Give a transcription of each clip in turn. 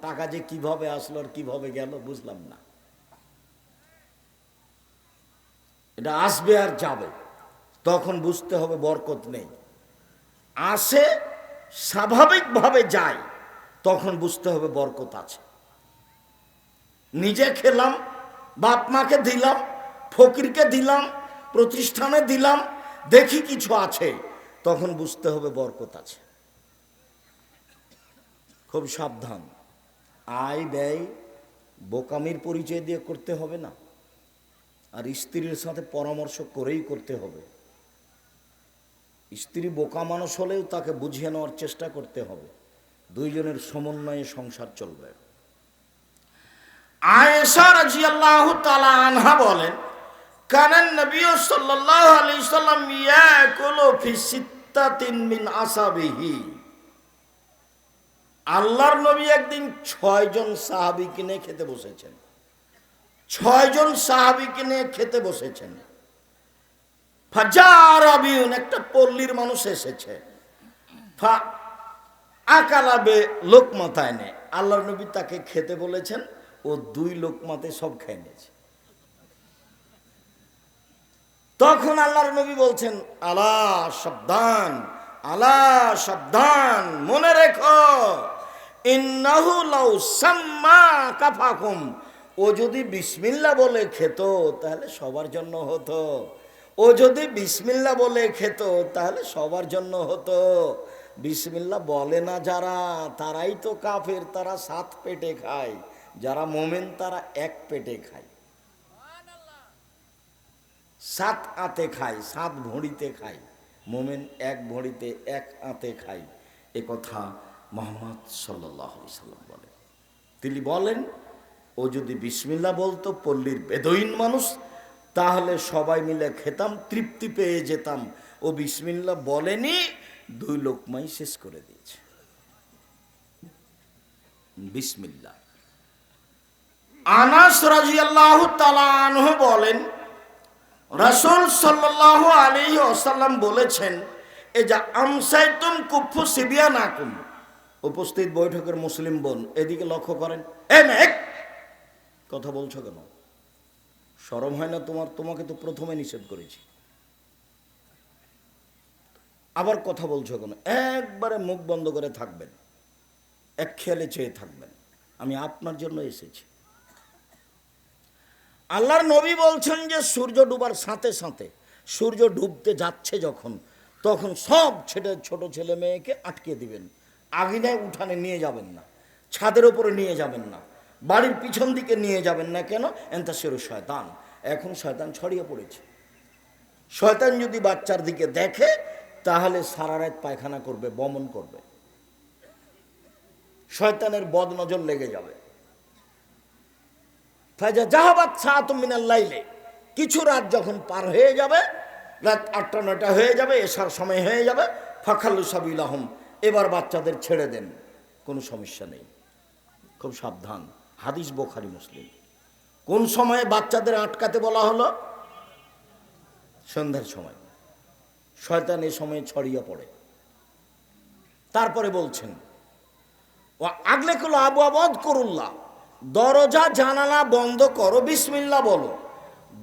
টাকা যে কীভাবে আসলো আর কীভাবে গেল বুঝলাম না। এটা আসবে আর যাবে, তখন বুঝতে হবে বরকত নেই। আসে, স্বাভাবিকভাবে যায়, তখন বুঝতে হবে বরকত আছে। নিজে খেলাম, বাপ মাকে দিলাম, ফকিরকে দিলাম, প্রতিষ্ঠানে দিলাম, দেখি কিছু আছে, তখন বুঝতে হবে বরকত আছে। খুব সাবধান। আয় ব্যয় বোকামির পরিচয় দিয়ে করতে হবে না। আর স্ত্রীর সাথে পরামর্শ করেই করতে হবে। স্ত্রী বোকা মানুষ হলেও তাকে বুঝিয়ে নেওয়ার চেষ্টা করতে হবে। দুইজনের সমন্বয়ে সংসার চলবে। আয়েশা আনহা বলেন কানান মিন আল্লাহর নবী একদিন ছয়জন সাহাবীকে নিয়ে খেতে বসেছেন। ছয়জন সাহাবীকে নিয়ে খেতে বসেছেন। একটা পল্লীর মানুষ এসেছে। ফা আকালাবে লোকমাতায় নে আল্লাহর নবী তাকে খেতে বলেছেন, ও দুই লোকমাতে সব খেয়ে নিয়েছে। তখন আল্লাহর নবী বলছেন, আলা সাবধান আলা সাবধান, মনে রেখো। কাফাকুম। ও যদি বিসমিল্লা বলে খেত, তাহলে সবার জন্য হতো। ও যদি বিসমিল্লা বলে খেত, তাহলে সবার জন্য হতো। বিসমিল্লা বলে না যারা, তারাই তো কাফের, তারা সাত পেটে খায়। যারা মোমেন, তারা এক পেটে খায়। সাত আতে খায়, সাত ভড়িতে খায়। মোমেন এক ভড়িতে এক আতে খায়। এ কথা মোহাম্মদ সাল্লাহ সাল্লাম বলে। তিনি বলেন, ও যদি বিসমিল্লা বলতো, পল্লীর বেদইন মানুষ, তাহলে সবাই মিলে খেতাম, তৃপ্তি পেয়ে যেতাম। ও বিসমিল্লা বলেনি, দুই লোকমাই শেষ করে দিয়েছে। বিসমিল্লা। আনাস রাজিয়াল্লাহু তাআলা আনহু বলেন, রাসূল সাল্লাল্লাহু আলাইহি ওয়াসাল্লাম বলেছেন এ যা আমসাইতুম কুফু সিবিয়ানাকুম। উপস্থিত বৈঠকের মুসলিম বোন, এদিকে লক্ষ্য করেন কথা বলছো কেন? শরম হয় না তোমার? তোমাকে তো প্রথমে নিষেধ করেছি। আবার কথা বলছো কেন? একবারে মুখ বন্ধ করে থাকবেন। এক খেয়ালে চেয়ে থাকবেন। আমি আপনার জন্য এসেছি। আল্লাহর নবী বলছেন যে, সূর্য ডুবার সাথে সাথে, সূর্য ডুবতে যাচ্ছে যখন, তখন সব ছেলে, ছোট ছেলে মেয়েকে আটকে দিবেন। আগুনে উঠানে নিয়ে যাবেন না। ছাদের ওপরে নিয়ে যাবেন না। বাড়ির পিছন দিকে নিয়ে যাবেন না কেন? এনতা সেরু শয়তান। এখন শয়তান ছড়িয়ে পড়েছে। শয়তান যদি বাচ্চার দিকে দেখে, তাহলে সারা রাত পায়খানা করবে, বমন করবে। শয়তানের বদনজর লেগে যাবে। ফাজা জাহাবাদ সাত মিনাল লাইলে। কিছু রাত যখন পার হয়ে যাবে, রাত আটটা নয়টা হয়ে যাবে এসার সময় হয়ে যাবে ফাখালু সাবিল আহম এবার বাচ্চাদের ছেড়ে দেন, কোনো সমস্যা নেই। খুব সাবধান, হাদিস বোখারি মুসলিম। কোন সময়ে বাচ্চাদের আটকাতে বলা হলো? সন্ধ্যার সময়। শয়তান এ সময়ে ছড়িয়ে পড়ে। তারপরে বলছেন ও আগলে কুলো আবু আবাদ করুল্লাহ, দরজা, জানালা বন্ধ করো বিসমিল্লা বলো।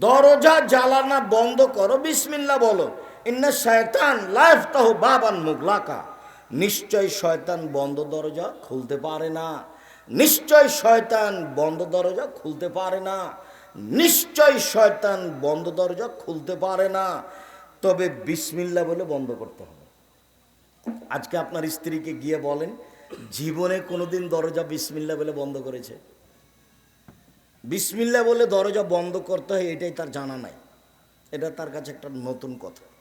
দরজা জ্বালানা বন্ধ করো বিসমিল্লা বলো। ইন্না শয়তান লাইফ তাহ বাবান মুগলাকা। নিশ্চয় শয়তান বন্ধ দরজা খুলতে পারে না। নিশ্চয় শয়তান বন্ধ দরজা খুলতে পারে না। নিশ্চয় শয়তান বন্ধ দরজা খুলতে পারে না। তবে বিসমিল্লা বলে বন্ধ করতে হবে। আজকে আপনার স্ত্রীকে গিয়ে বলেন, জীবনে কোনোদিন দরজা বিসমিল্লা বলে বন্ধ করেছে। বিসমিল্লা বলে দরজা বন্ধ করতে হয়, এটাই তার জানা নাই। এটা তার কাছে একটা নতুন কথা।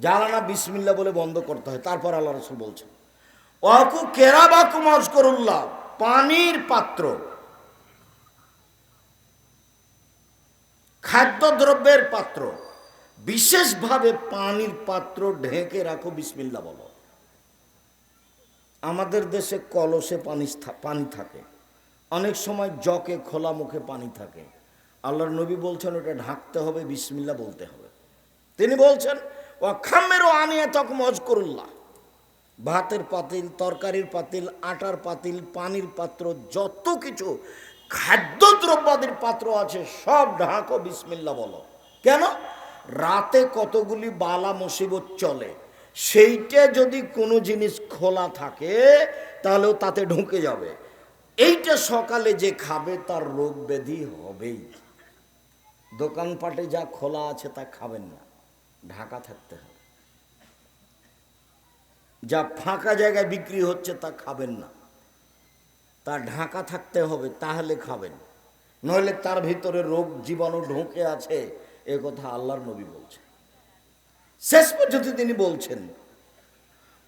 জানানা বিসমিল্লা বলে বন্ধ করতে হয়, তারপর আল্লাহ রসুল বলছেন অকু কেরাবাকু মজকরুল্লাহ পানির পাত্র। খাদ্যদ্রব্যের পাত্র, বিশেষভাবে পানির পাত্র ঢেকে রাখো, বিসমিল্লা বলো। আমাদের দেশে কলসে পানি পানি থাকে। অনেক সময় জকে খোলা মুখে পানি থাকে। আল্লাহর নবী বলছেন, ওটা ঢাকতে হবে, বিসমিল্লা বলতে হবে। তিনি বলছেন ও খামেরও আনিয়ে তক মজকরুল্লাহ ভাতের পাতিল, তরকারির পাতিল, আটার পাতিল, পানির পাত্র, যত কিছু খাদ্য খাদ্যদ্রব্যাদির পাত্র আছে, সব ঢাকো বিসমিল্লা বলো। কেন? রাতে কতগুলি বালা মুসিবত চলে, সেইটা যদি কোনো জিনিস খোলা থাকে, তাহলেও তাতে ঢুকে যাবে। এইটা সকালে যে খাবে, তার রোগ ব্যাধি হবেই। দোকানপাটে যা খোলা আছে, তা খাবেন না। ঢাকা থাকতে হবে। যা ফাঁকা জায়গায় বিক্রি হচ্ছে তা খাবেন না। তা ঢাকা থাকতে হবে, তাহলে খাবেন। নইলে তার ভিতরে রোগ জীবাণু ঢুকে আছে, এ কথা আল্লাহর নবী বলছেন। শেষ পর্যন্ত তিনি বলছেন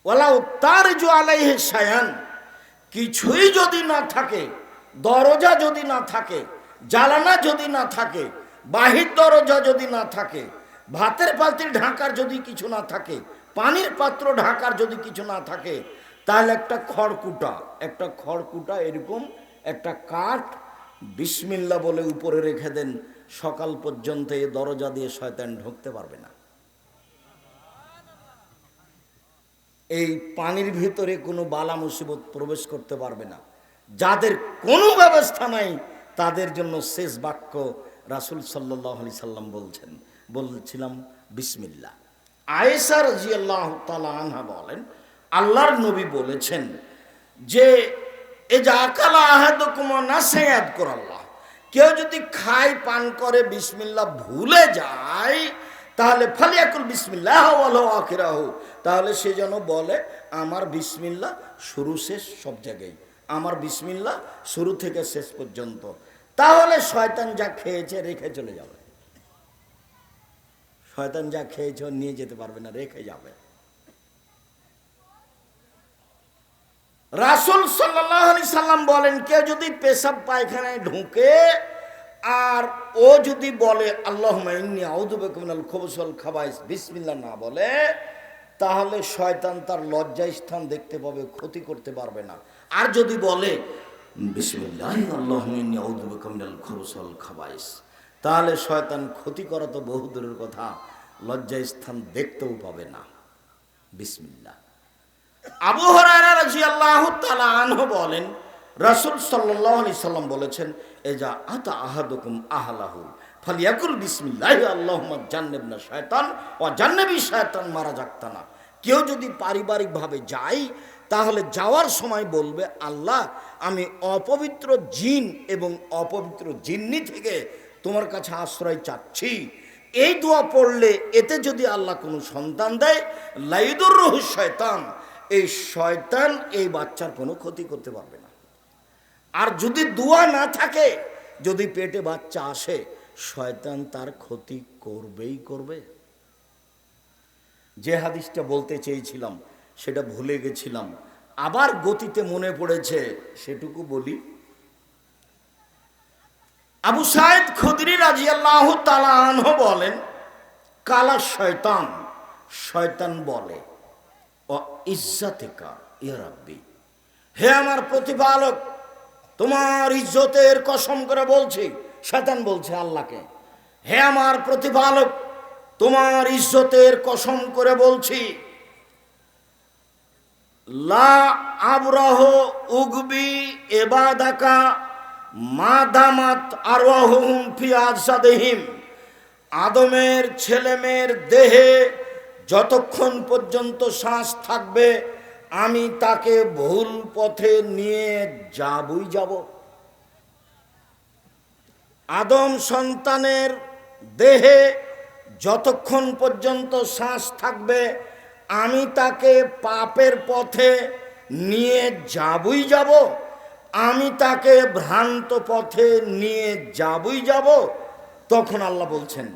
ওলাও তার জো আলাইহে সায়ান কিছুই যদি না থাকে, দরজা যদি না থাকে জ্বালানা যদি না থাকে, বাহির দরজা যদি না থাকে ভাতের পাতিল ঢাকার যদি কিছু না থাকে, পানির পাত্র ঢাকার যদি কিছু না থাকে, তাহলে একটা খড়কুটা একটা খড়কুটা এরকম, একটা কাঠ, বিসমিল্লা বলে উপরে রেখে দেন, সকাল পর্যন্ত এই দরজা দিয়ে শয়তান ঢুকতে পারবে না। এই পানির ভিতরে কোনো বালা মুসিবত প্রবেশ করতে পারবে না। যাদের কোনো ব্যবস্থা নাই, তাদের জন্য শেষ বাক্য রাসুল সাল্লাহ আলি সাল্লাম বলছেন। বলছিলাম বিসমিল্লা আয়েসা রাজিয়াল্লাহ আল্লাহ আনহা বলেন, আল্লাহর নবী বলেছেন যে এ যা আকালা আহাদ কুমা না সেয়াদ আল্লাহ। কেউ যদি খায়, পান করে বিসমিল্লা ভুলে যায়, তাহলে ফালিয়াকুল বিসমিল্লাহ আখিরাহ। তাহলে সে যেন বলে, আমার বিসমিল্লা শুরু শেষ সব জায়গায়। আমার বিসমিল্লা শুরু থেকে শেষ পর্যন্ত। তাহলে শয়তান যা খেয়েছে, রেখে চলে যাবে। শয়তান যা খেয়েছ, নিয়ে যেতে পারবে না, রেখে যাবে। রাসুল সাল্লাহ আলি সাল্লাম বলেন, কেউ যদি পেশাব পায়খানায় ঢুকে, আর ও যদি বলে আল্লাহ খবসল খাবাইস বিসমিল্লা না বলে, তাহলে শয়তান তার লজ্জা স্থান দেখতে পাবে, ক্ষতি করতে পারবে না। আর যদি বলে, বিসমিল্লাহ আল্লাহ খবসল খাবাইস তাহলে শয়তান ক্ষতি করা তো বহু দূরের কথা লজ্জা স্থান দেখতেও পাবে না। বিসমিল্লা আবু হরারা রাদিয়াল্লাহু তাআলা আনহু বলেন, রাসূল সাল্লাল্লাহু আলাইহি সাল্লাম বলেছেন, এজা আতা আহাদুকুম আহলাহু, ফালিয়াকুল বিসমিল্লাহি আল্লাহুম্মা জান্নাবনা শয়তান, ওয়া জান্নাবি শয়তান মারা যাক্তানা কেউ যদি পারিবারিকভাবে যায়, তাহলে যাওয়ার সময় বলবে, আল্লাহ, আমি অপবিত্র জিন এবং অপবিত্র জিন্নি থেকে তোমার কাছে আশ্রয় চাচ্ছি। এই দোয়া পড়লে এতে যদি আল্লাহ কোনো সন্তান দেয়, লাইদুর রহু শয়তান, এই শয়তান এই বাচ্চার কোনো ক্ষতি করতে পারবে না। আর যদি দোয়া না থাকে, যদি পেটে বাচ্চা আসে, শয়তান তার ক্ষতি করবেই করবে। যে হাদিসটা বলতে চেয়েছিলাম, সেটা ভুলে গেছিলাম। আবার গতিতে মনে পড়েছে, সেটুকু বলি। আবু সাইদ খুদরি রাজি আল্লাহ তালাহ বলেন, কালা শয়তান শয়তান বলে, ও ইজ্জাতিকা ইয়ারাব্বি হে আমার প্রতিপালক, তোমার ইজ্জতের কসম করে বলছি, শয়তান বলছে আল্লাহকে, হে আমার প্রতিপালক, তোমার ইজ্জতের কসম করে বলছি, লা আবরাহ উগবি এবাদাকা মাদামাত আরওয়াহুম ফি আজসাদিহিম আদমের ছেলেমেয়ের দেহে যতক্ষণ পর্যন্ত শ্বাস থাকবে, আমি তাকে ভুল পথে নিয়ে যাবই যাব। আদম সন্তানের দেহে যতক্ষণ পর্যন্ত শ্বাস থাকবে, আমি তাকে পাপের পথে নিয়ে যাবই যাব। আমি তাকে ভ্রান্ত পথে নিয়ে যাবই যাব, তখন আল্লাহ বলছেন,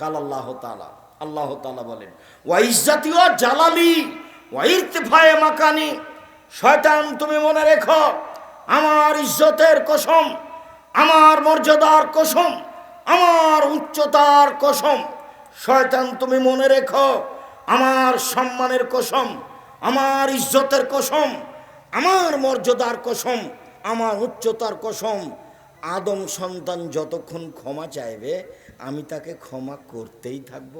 কাল আল্লাহ তালা আল্লাহ তালা বলেন ওয়াইজাতীয় জালালি ওয়াইরতেফায়ে মাকানি, শয়তান তুমি মনে রেখো, আমার ইজ্জতের কসম, আমার মর্যাদার কসম, আমার উচ্চতার কসম, শয়তান তুমি মনে রেখো, আমার সম্মানের কসম, আমার ইজ্জতের কসম, আমার মর্যাদার কসম আমার উচ্চতার কসম, আদম সন্তান যতক্ষণ ক্ষমা চাইবে, আমি তাকে ক্ষমা করতেই থাকব।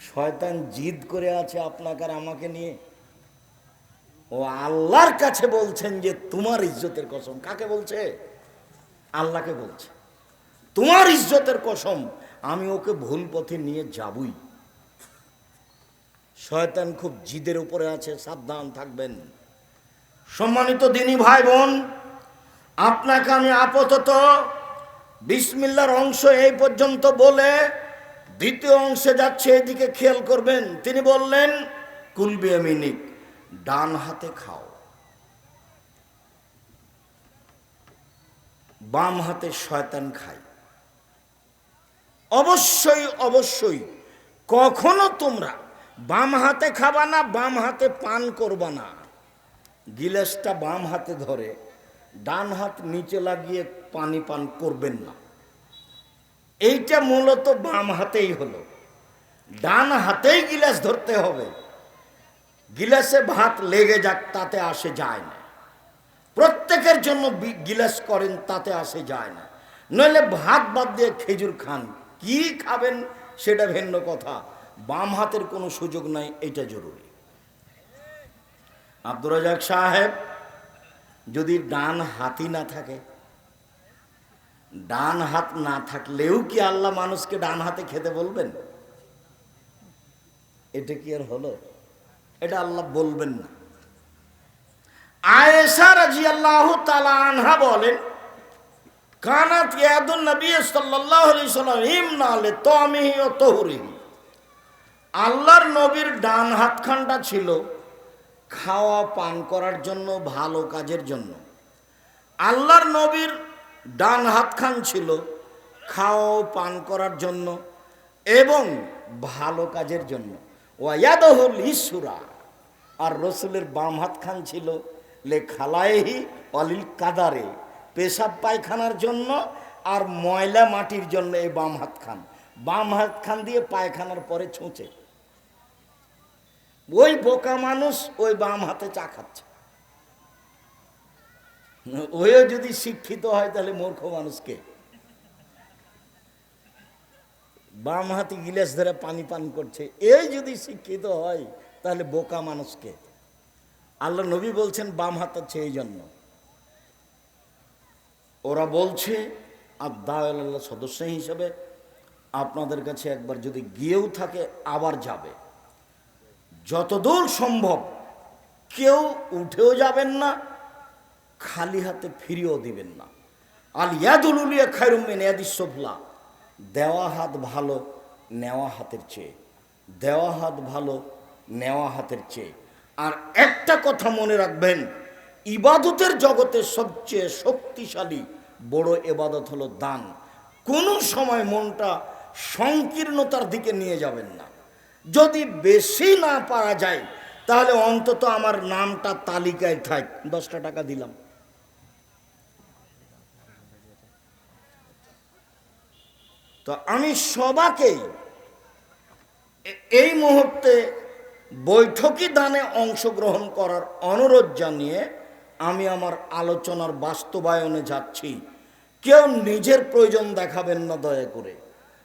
শয়তান জিদ করে আছে আপনাকে আর আমাকে নিয়ে। ও আল্লাহর কাছে বলছেন যে, তোমার ইজ্জতের কসম। কাকে বলছে? আল্লাহকে বলছে। তোমার ইজ্জতের কসম, আমি ওকে ভুল পথে নিয়ে যাবই। শয়তান খুব জিদের উপরে আছে, সাবধান থাকবেন। সম্মানিত দিনী ভাই বোন, আপনাকে আমি আপাতত বিসমিল্লার অংশ এই পর্যন্ত বলে দ্বিতীয় অংশে যাচ্ছে, এদিকে খেয়াল করবেন। তিনি বললেন কুলবি মিনিক ডান হাতে খাও। বাম হাতে শয়তান খায়। অবশ্যই অবশ্যই, কখনো তোমরা বাম হাতে খাবা না, বাম হাতে পান করবা না। গিলাসটা বাম হাতে ধরে, ডান হাত নিচে লাগিয়ে পানি পান করবেন না। এইটা মূলত বাম হাতেই হলো। ডান হাতেই গিলাস ধরতে হবে। গিলাসে ভাত লেগে যাক, তাতে আসে যায় না। প্রত্যেকের জন্য গিলাস করেন, তাতে আসে যায় না। নইলে ভাত বাদ দিয়ে খেজুর খান। কি খাবেন সেটা ভিন্ন কথা। বাম হাতের কোনো সুযোগ নাই, এটা জরুরি। আব্দুর রাজাক সাহেব যদি ডান হাতই না থাকে, ডান হাত না থাকলেও কি আল্লাহ মানুষকে ডান হাতে খেতে বলবেন? এটা কি আর হলো? এটা আল্লাহ বলবেন না। আয়েশা রাজিয়াল্লাহু তাআলা আনহা বলেন, কানাত নবী আল্লাহর নবীর ডান হাতখানটা ছিল খাওয়া পান করার জন্য, ভালো কাজের জন্য। আল্লাহর নবীর ডান হাতখান ছিল খাওয়া পান করার জন্য এবং ভালো কাজের জন্য। ওয়াদহুল ইসুরা। আর রসুলের বাম হাতখান ছিল, লে খালায়েহি অলিল কাদারে। পেশাব পায়খানার জন্য আর ময়লা মাটির জন্য এই বাম হাত খান বাম হাত খান দিয়ে পায়খানার পরে ছুঁচে। ওই বোকা মানুষ ওই বাম হাতে চা খাচ্ছে। ওইও যদি শিক্ষিত হয় তাহলে মূর্খ মানুষকে বাম হাতে গিলাস ধরে পানি পান করছে, এই যদি শিক্ষিত হয় তাহলে বোকা মানুষকে আল্লাহ নবী বলছেন বাম হাত হচ্ছে এই জন্য। ওরা বলছে, আর আদাল্লাহ সদস্য হিসেবে আপনাদের কাছে একবার যদি গিয়েও থাকে, আবার যাবে। যতদূর সম্ভব, কেউ উঠেও যাবেন না, খালি হাতে ফিরিয়েও দিবেন না। আল ইয়াদুলিয়া খায়রুমিন ইয়াদিসফলা দেওয়া হাত ভালো, নেওয়া হাতের চেয়ে। দেওয়া হাত ভালো, নেওয়া হাতের চেয়ে। আর একটা কথা মনে রাখবেন, ইবাদতের জগতে সবচেয়ে শক্তিশালী, বড় এবাদত হলো দান। কোনো সময় মনটা সংকীর্ণতার দিকে নিয়ে যাবেন না। যদি বেশি না পারা যায়, তাহলে অন্তত আমার নামটা তালিকায় থাক। দশটা টাকা দিলাম। তো আমি সবাকেই এই মুহূর্তে বৈঠকি দানে অংশগ্রহণ করার অনুরোধ জানিয়ে আমি আমার আলোচনার বাস্তবায়নে যাচ্ছি। কেউ নিজের প্রয়োজন দেখাবেন না দয়া করে।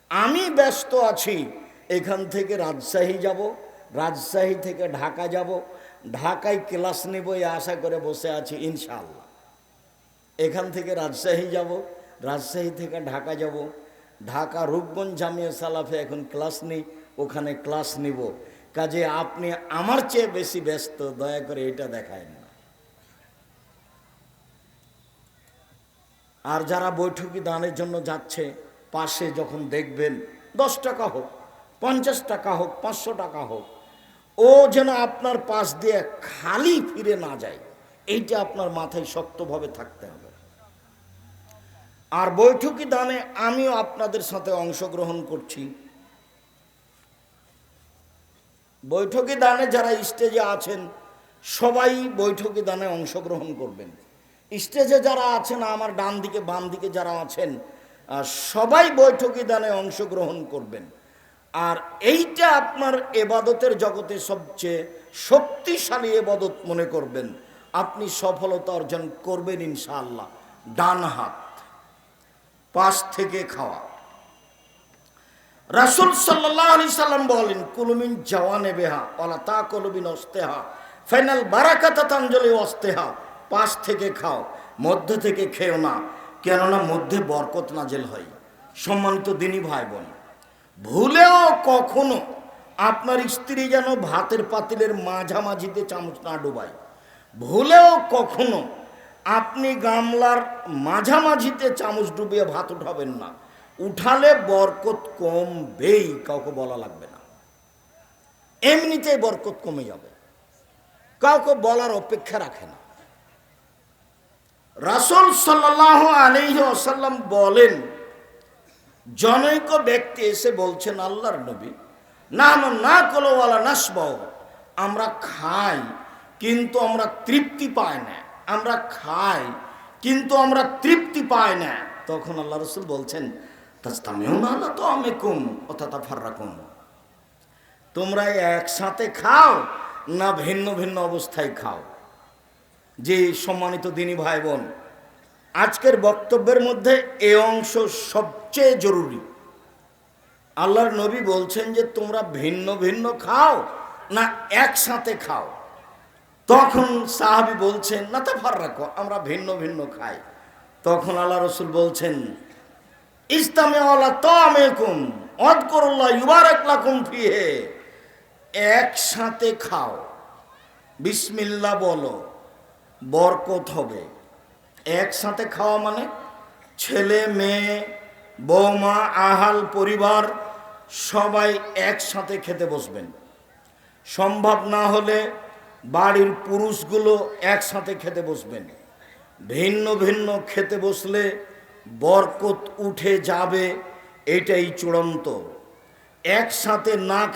আমি ব্যস্ত আছি। এখান থেকে রাজশাহী যাব, রাজশাহী থেকে ঢাকা যাব। ঢাকায় ক্লাস নেব এই আশা করে বসে আছি, ইনশাআল্লাহ। এখান থেকে রাজশাহী যাব, রাজশাহী থেকে ঢাকা যাব। ঢাকা রূপগঞ্জ জামিয়া সালাফে এখন ক্লাস নেই, ওখানে ক্লাস নিব। কাজে আপনি আমার চেয়ে বেশি ব্যস্ত, দয়া করে এটা দেখায় না। আর যারা বৈঠকি দানের জন্য যাচ্ছে, পাশে যখন দেখবেন, দশ টাকা হোক। পঞ্চাশ টাকা হোক, পাঁচশো টাকা হোক, ও যেন আপনার পাশ দিয়ে খালি ফিরে না যায়, এইটা আপনার মাথায় শক্তভাবে থাকতে হবে। আর বৈঠকি দানে আমিও আপনাদের সাথে অংশগ্রহণ করছি। বৈঠকি দানে যারা স্টেজে আছেন, সবাই বৈঠকি দানে অংশগ্রহণ করবেন। স্টেজে যারা আছেন, আমার ডান দিকে, বাম দিকে যারা আছেন সবাই বৈঠকি দানে অংশগ্রহণ করবেন। আর এইটা আপনার এবাদতের জগতে সবচেয়ে শক্তিশালী এবাদত মনে করবেন। আপনি সফলতা অর্জন করবেন ইনশাআল্লাহ। ডান হাত, পাশ থেকে খাওয়া। রাসুল সাল্লাহ সাল্লাম বলেন কুলুমিন জওয়ানে বেহা অলা তা কলুবিন অস্তেহা ফাইনাল বারাকাতা তাঞ্জলি অস্তেহা পাশ থেকে খাও, মধ্যে থেকে খেও না। কেননা মধ্যে বরকত নাজেল হয়। সম্মানিত দিনী ভাই বোন ভুলেও কখনো আপনার স্ত্রী যেন ভাতের পাতিলের মাঝামাঝিতে চামচ না ডোবায়। ভুলেও কখনো আপনি গামলার মাঝামাঝিতে চামচ ডুবিয়ে ভাত উঠাবেন না। উঠালে বরকত কমবেই, কাউকে বলা লাগবে না। এমনিতেই বরকত কমে যাবে। কাউকে বলার অপেক্ষা রাখে না। রাসুল সাল্লাহ আলহি আসাল্লাম বলেন জনৈক ব্যক্তি এসে বলছেন, আল্লাহর নবী না না না কলোওয়ালা নাসবাও আমরা খাই, কিন্তু আমরা তৃপ্তি পাই না, আমরা খাই, কিন্তু আমরা তৃপ্তি পাই না। তখন আল্লাহ রসুল বলছেন না আল্লাহ তো আমি তোমরা একসাথে খাও না ভিন্ন ভিন্ন অবস্থায় খাও। যে সম্মানিত দিনী ভাই বোন আজকের বক্তব্যের মধ্যে এ অংশ সবচেয়ে জরুরি। আল্লাহর নবী বলছেন যে, তোমরা ভিন্ন ভিন্ন খাও না একসাথে খাও। তখন সাহাবি বলছেন, না তা ফার রাখো আমরা ভিন্ন ভিন্ন খাই। তখন আল্লাহ রসুল বলছেন, ইস্তামে আল্লাহ একসাথে খাও। বিসমিল্লা বলো, বরকত হবে। একসাথে খাওয়া মানে? ছেলে, মেয়ে, বৌমা, আহাল, পরিবার, সবাই একসাথে খেতে বসবেন। সম্ভব না হলে বাড়ির পুরুষগুলো একসাথে খেতে বসবেন। ভিন্ন ভিন্ন খেতে বসলে বরকত উঠে যাবে, এটাই চূড়ান্ত। একসাথে না